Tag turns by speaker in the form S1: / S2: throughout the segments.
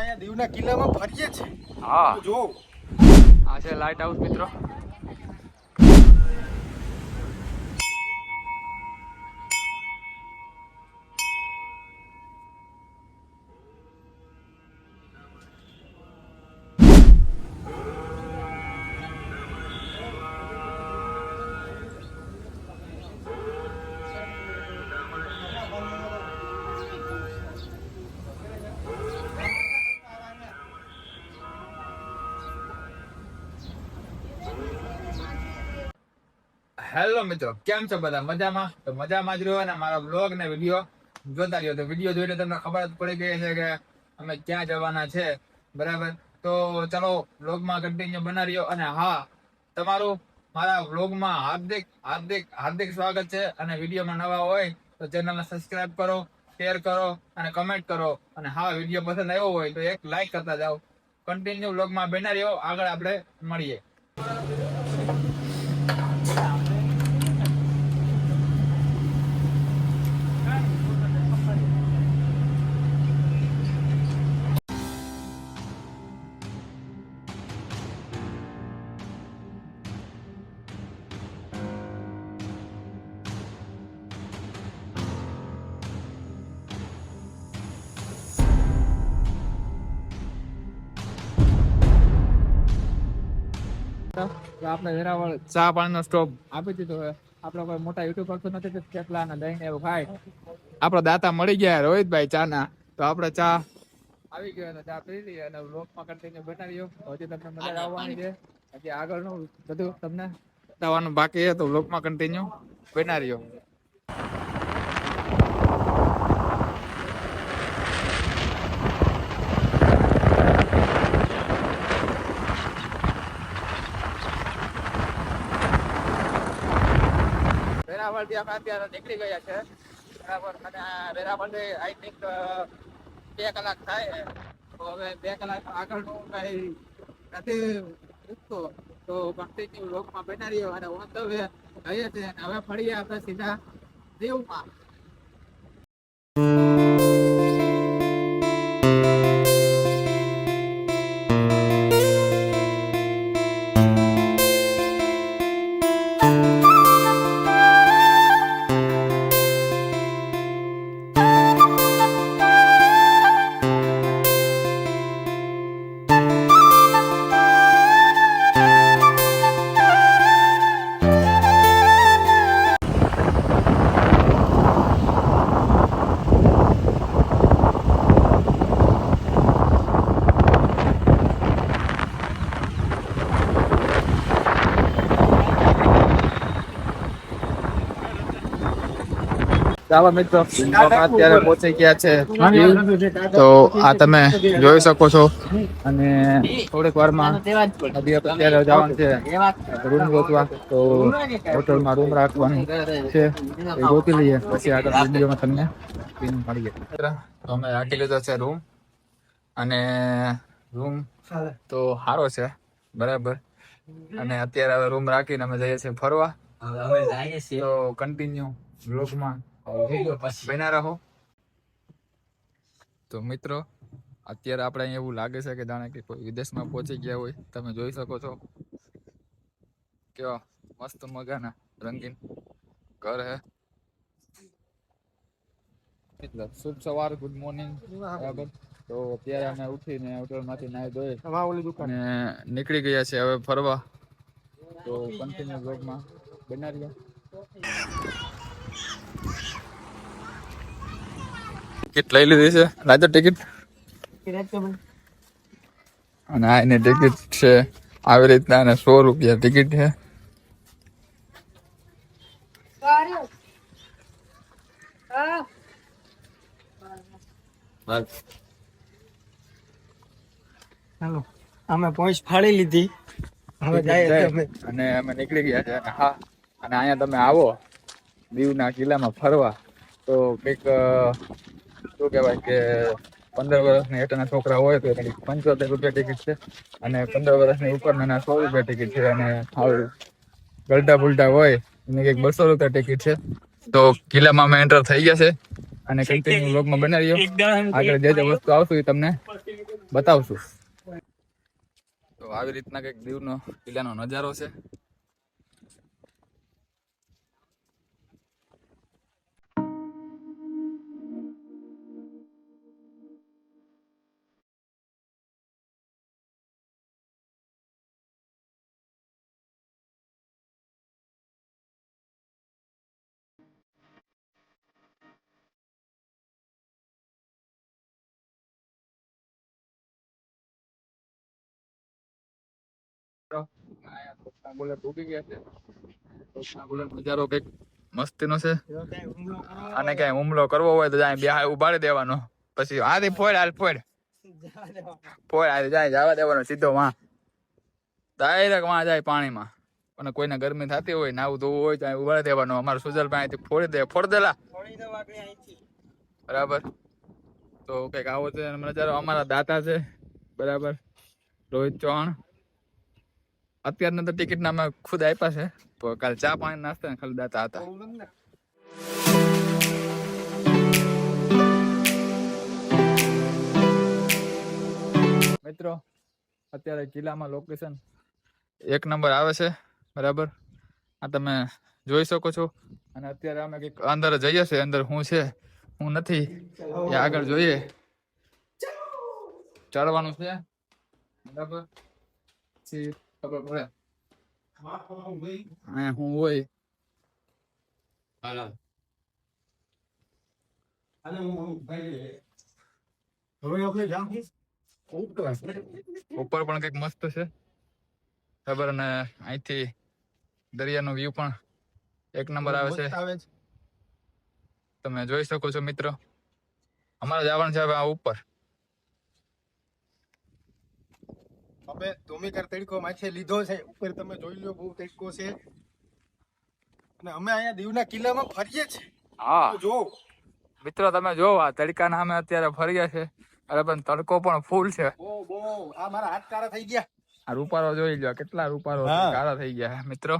S1: અહીંયા દીવના કિલ્લામાં ફરીએ છીએ.
S2: હા.
S1: જો
S2: આ છે લાઇટ હાઉસ મિત્રો. હેલો મિત્રો, કેમ છો બધા? મજામાં? તો મજામાં જ રહ્યો અને મારા બ્લોગ ને વીડિયો જોતા રહ્યો તો વીડિયો જોઈને તમને ખબર જ પડી ગઈ છે કે અમે ક્યાં જવાના છે. બરાબર? તો ચલો બ્લોગમાં કન્ટિન્યુ બના રહ્યો અને હા, તમારું મારા બ્લોગમાં હાર્દિક હાર્દિક હાર્દિક સ્વાગત છે. અને વિડીયોમાં નવા હોય તો ચેનલને સબસ્ક્રાઇબ કરો શેર કરો અને કમેન્ટ કરો. અને હા વીડિયો પસંદ આવ્યો હોય તો એક લાઈક કરતા જાઓ. કન્ટિન્યુ બ્લોગમાં બના રહ્યો આગળ આપણે મળીએ. આપણે વેરાવળ ચા પાણીનો સ્ટોપ આપી દીધો આપણે કોઈ મોટા યુટ્યુબર તો નથી કે કેટલા ને લઈને એવું ખાય આપણા દાતા મળી ગયા રોહિતભાઈ ચા ના તો આપણે ચા આવી ગયો અને ચા પી લઈએ અને લોકમાં કન્ટિન્યુ બનાવ્યો હજી તમને મજા આવવાની છે. હજી આગળનું બધું તમને બતાવવાનું બાકી છે તો લોકમાં કન્ટિન્યુ બનાવ્યો આપણે અત્યારે નીકળી ગયા છે. બરાબર. અને વેરાવળ આઈ થિંક બે કલાક થાય. તો હવે બે કલાક આગળનું કઈ નથી રૂકતો તો ભક્તિજી લોકમાં બેઠા રહ્યો અને ઓન ધ વે જઈએ હવે ફરીએ આપણે સીધા દીવમાં. ચાલો મિત્રો અત્યારે પહોંચી ગયા છે. તો આ તમે જોઈ શકો છો. અને થોડીક વારમાં અત્યારે જવાનું છે. રૂમ ગોતવા. તો હોટલમાં રૂમ રાખવાની છે. એ ગોતી લઈએ. પછી આગળ વિડીયોમાં તમને પિન મળીએ તો અમે રાખી લીધો છે રૂમ. અને રૂમ તો સારો છે. બરાબર. અને અત્યારે હવે રૂમ રાખીને અમે જઈએ છીએ ફરવા. તો કન્ટિન્યુ બ્લોગમાં બન્યા રહો તો મિત્રો અત્યારે આપણે અહીંયા એવું લાગે છે કે જાણે કે કોઈ વિદેશમાં પહોંચી ગયા હોય તમે જોઈ શકો છો કેવા મસ્ત મજાના રંગીન ઘર હે શુભ સવાર ગુડ મોર્નિંગ બરાબર તો અત્યારે અમે ઉઠીને હોટલમાંથી નાહી ધોઈ અને નીકળી ગયા છે હવે ફરવા તો કન્ટિન્યુ બ્લોગમાં બનાવી રહ્યા ટિકિટ લઈ લીધી છે. રાજો ટિકિટ અને આ એની ટિકિટ છે. આવી રીતના અને સો રૂપિયા ટિકિટ છે.
S1: અમે પોઈન્ટ ફાળી લીધી. હવે
S2: અને અમે નીકળી ગયા છે. અને હા અને અહીંયા તમે આવો. દીવના કિલ્લામાં ફરવા. તો કંઈક શું કહેવાય કે પંદર વર્ષની હેઠળના છોકરા હોય તો એની પંચોતેર રૂપિયા ટિકિટ છે અને પંદર વર્ષની ઉપરના સો રૂપિયા ટિકિટ છે અને ગલટા પુલટા હોય એની કંઈક બસો રૂપિયા ટિકિટ છે. તો કિલ્લામાં અમે એન્ટર થઈ ગયા છે અને કન્ટિન્યુ લોકમાં બનાવી આગળ જે જે વસ્તુ આવશું એ તમને બતાવશું. તો આવી રીતના કંઈક દીવનો કિલ્લાનો નજારો છે.
S1: અને કઈ હુમલો કરવો
S2: હોય તો જાય ઉભાડી દેવાનો. પછી આથી ફોડ, હાલ ફોડ. ફોડ જાય, જવા દેવાનો સીધો વાં. ડાયરેક્ટ વાં જાય પાણીમાં. અને કોઈને ગરમી થતી હોય નાવું ધોવું હોય તો અહીં ઉભાડી દેવાનું. અમારે સુજલ અહીંથી ફોડી દે ફોડ દેલા. બરાબર. તો કંઈક આવો છે નજારો અમારા દાતા છે. બરાબર. રોહિત ચૌહાણ. અત્યારના તો ટિકિટ ના અમે ખુદ આપ્યા છે. તો કાલ ચા પાણી નાસ્તા ખાલી દાતા હતા. મિત્રો, અત્યારે કિલ્લામાં લોકેશન એક નંબર આવે છે, બરાબર? આ તમે જોઈ શકો છો. અને અત્યારે અમે કંઈક અંદર જઈએ છે અંદર શું છે, હું નથી. એ આગળ જોઈએ. ચડવાનું છે, બરાબર? પછી ખબર પડે અહીંયા હું હોય
S1: હવે આપણે જામ.
S2: ઉપર પણ કંઈક મસ્ત છે ખબર અને અહીંથી દરિયાનો વ્યૂ પણ એક નંબર આવે છે
S1: આવે છે.
S2: તમે જોઈ શકો છો મિત્રો અમારે જવાનું છે હવે આ ઉપર
S1: અમે ધોમીકર તડકો માથે લીધો છે. ઉપર તમે જોઈ લો બહુ તડકો છે. અને અમે અહીંયા દીવના કિલ્લામાં ફરીએ છીએ.
S2: હા.
S1: જો
S2: મિત્રો તમે જો આ તડકાના અમે અત્યારે ફર્યા છે અરે પણ તડકો પણ ફૂલ છે.
S1: બહુ બહુ. આ મારા હાથ કારા થઈ ગયા.
S2: આ રૂપારો જોઈ લો કેટલા રૂપારો કારા થઈ ગયા. મિત્રો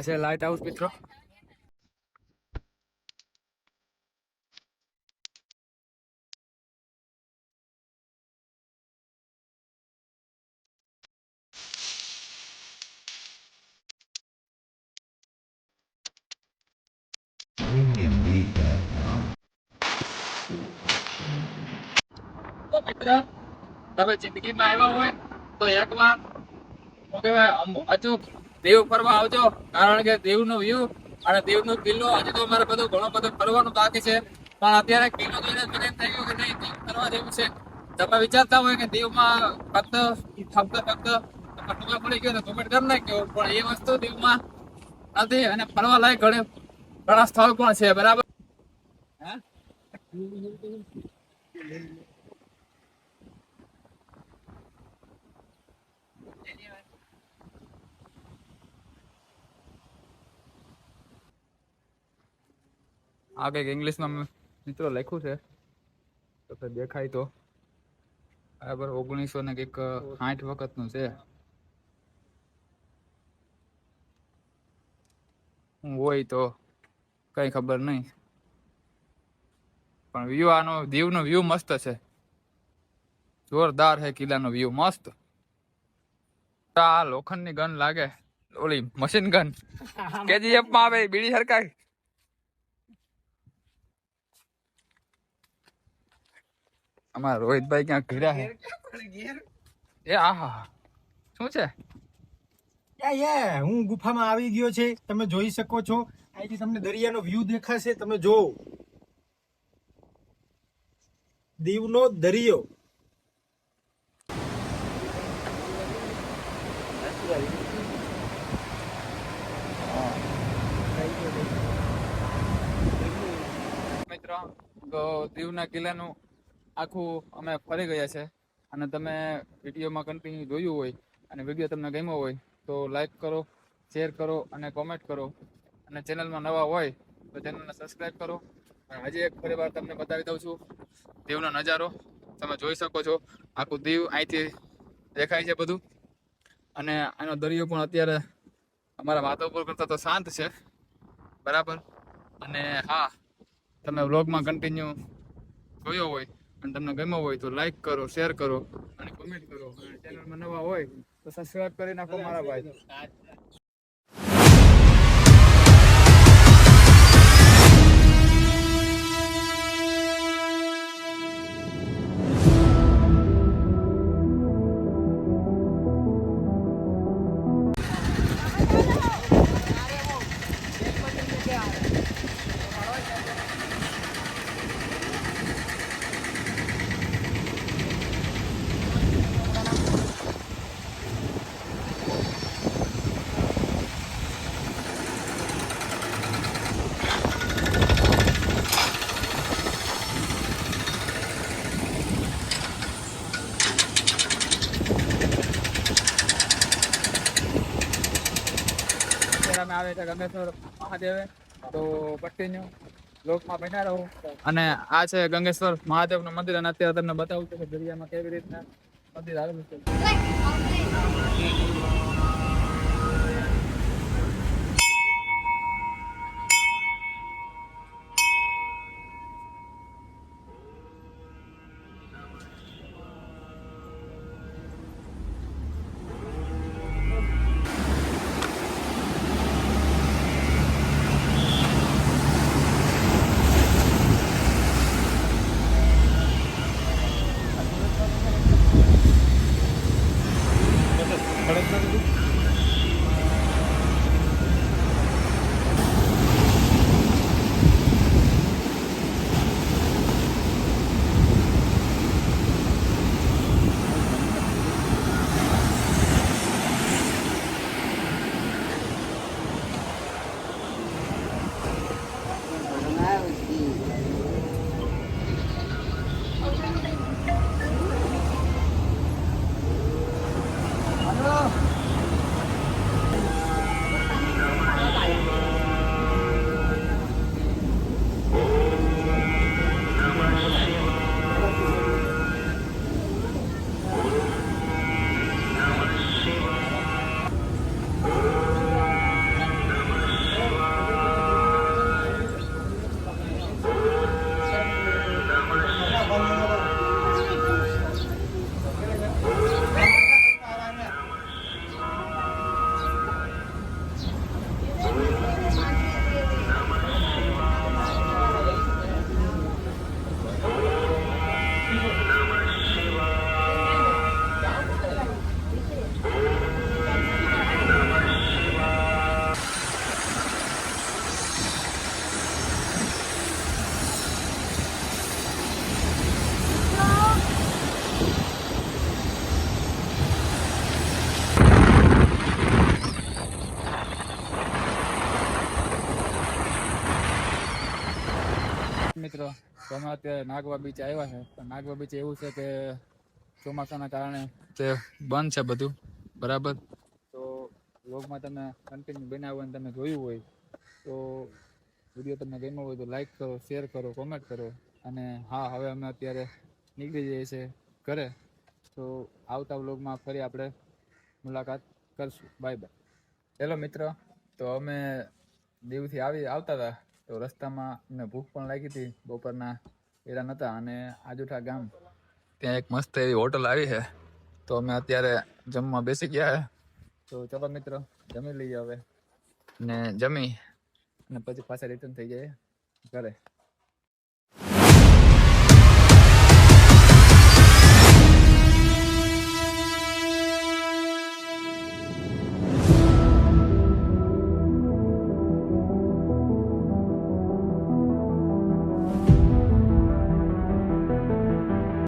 S2: આ છે લાઇટ હાઉસ મિત્રો તો મિત્ર તમે જિંદગીમાં આવ્યા હોય તો એકવાર શું કહેવાય આમ અચૂક દીવ ફરવા આવજો, કારણ કે દીવનો વ્યૂ અને દેવનો કિલ્લો હજી તો અમારે બધું ઘણો બધો ફરવાનું બાકી છે. પણ અત્યારે કિલ્લો જોઈને મને એમ થઈ ગયું કે નહીં, દેવ ફરવા જેવું છે. તમે વિચારતા હોય કે દીવમાં ફક્ત ફક્ત ફક્ત ખબર પડી ગયો ને કમેન્ટ કરી નાખ્યો પણ એ વસ્તુ દીવમાં નથી અને ફરવા લાયક ઘણે, ઘણા સ્થળ પણ છે, બરાબર? હે? આ કંઈક ઇંગ્લિશમાં મિત્રો લખ્યું છે. તો કંઈ દેખાય તો. બરાબર ઓગણીસો ને કંઈક સાઠ વખતનું છે. હું હોય તો કઈ ખબર નહીં. પણ વ્યૂ આનો દીવનો વ્યૂ મસ્ત છે. જોરદાર છે કિલ્લાનો વ્યૂ મસ્ત. આ લોખંડની ગન લાગે. ઓલી મશીન ગન કેજીએફમાં આવે બીડી હરકાય અમારા રોહિતભાઈ ક્યાં ઘીરા હે? એ આહા શું છે?
S1: યા યા હું ગુફામાં આવી ગયો છે. તમે જોઈ શકો છો. અહીંથી તમને દરિયાનો વ્યૂ દેખાશે. તમે જો. દીવનો દરિયો.
S2: મિત્રો તો દીવના કિલ્લાનું આખું અમે ફરી ગયા છે. અને તમે વિડીયોમાં કન્ટિન્યુ જોયું હોય અને વીડિયો તમને ગમ્યો હોય તો લાઈક કરો શેર કરો અને કોમેન્ટ કરો. અને ચેનલમાં નવા હોય તો ચેનલને સબસ્ક્રાઈબ કરો. અને હજી એક ફરી વાર તમને બતાવી દઉં છું. દીવનો નજારો તમે જોઈ શકો છો. આખું દીવ અહીંથી દેખાય છે બધું. અને આનો દરિયો પણ અત્યારે અમારા માધવપુર કરતાં તો શાંત છે. બરાબર? અને હા, તમે વ્લોગમાં કન્ટિન્યુ જોયો હોય અને તમને ગમ્યો હોય તો લાઈક કરો શેર કરો અને કોમેન્ટ કરો. અને ચેનલમાં નવા હોય તો સબસ્ક્રાઇબ કરી નાખો મારા ભાઈ. છે ગંગેશ્વર મહાદેવે. તો કન્ટિન્યુ લોકમાં બન્યા રહો. અને આ છે ગંગેશ્વર મહાદેવનું મંદિર. અને અત્યારે તમને બતાવું છું કે દરિયામાં કેવી રીતના મંદિર આવેલું છે. તો અત્યારે નાગવા બીચ આવ્યા છે. પણ નાગવા બીચ એવું છે કે ચોમાસાના કારણે તે બંધ છે બધું. બરાબર? તો વ્લોગમાં તમે કન્ટિન્યુ બનાવો અને તમે જોયું હોય, તો વીડિયો તમને ગમ્યો હોય તો લાઈક કરો શેર કરો કોમેન્ટ કરો. અને હા, હવે અમે અત્યારે નીકળી જઈએ છીએ ઘરે. તો આવતા વ્લોગમાં ફરી આપણે મુલાકાત કરશું. બાય બાય હેલો મિત્ર, તો અમે દીવથી આવી આવતા હતા. તો રસ્તામાં અમને ભૂખ પણ લાગી હતી. બપોરના એડા નહોતા અને આજુઠા ગામ ત્યાં એક મસ્ત એવી હોટલ આવી છે. તો અમે અત્યારે જમવા બેસી ગયા તો ચલો મિત્રો, જમી લઈએ હવે. ને જમી અને પછી પાછા રિટર્ન થઈ જાય ઘરે.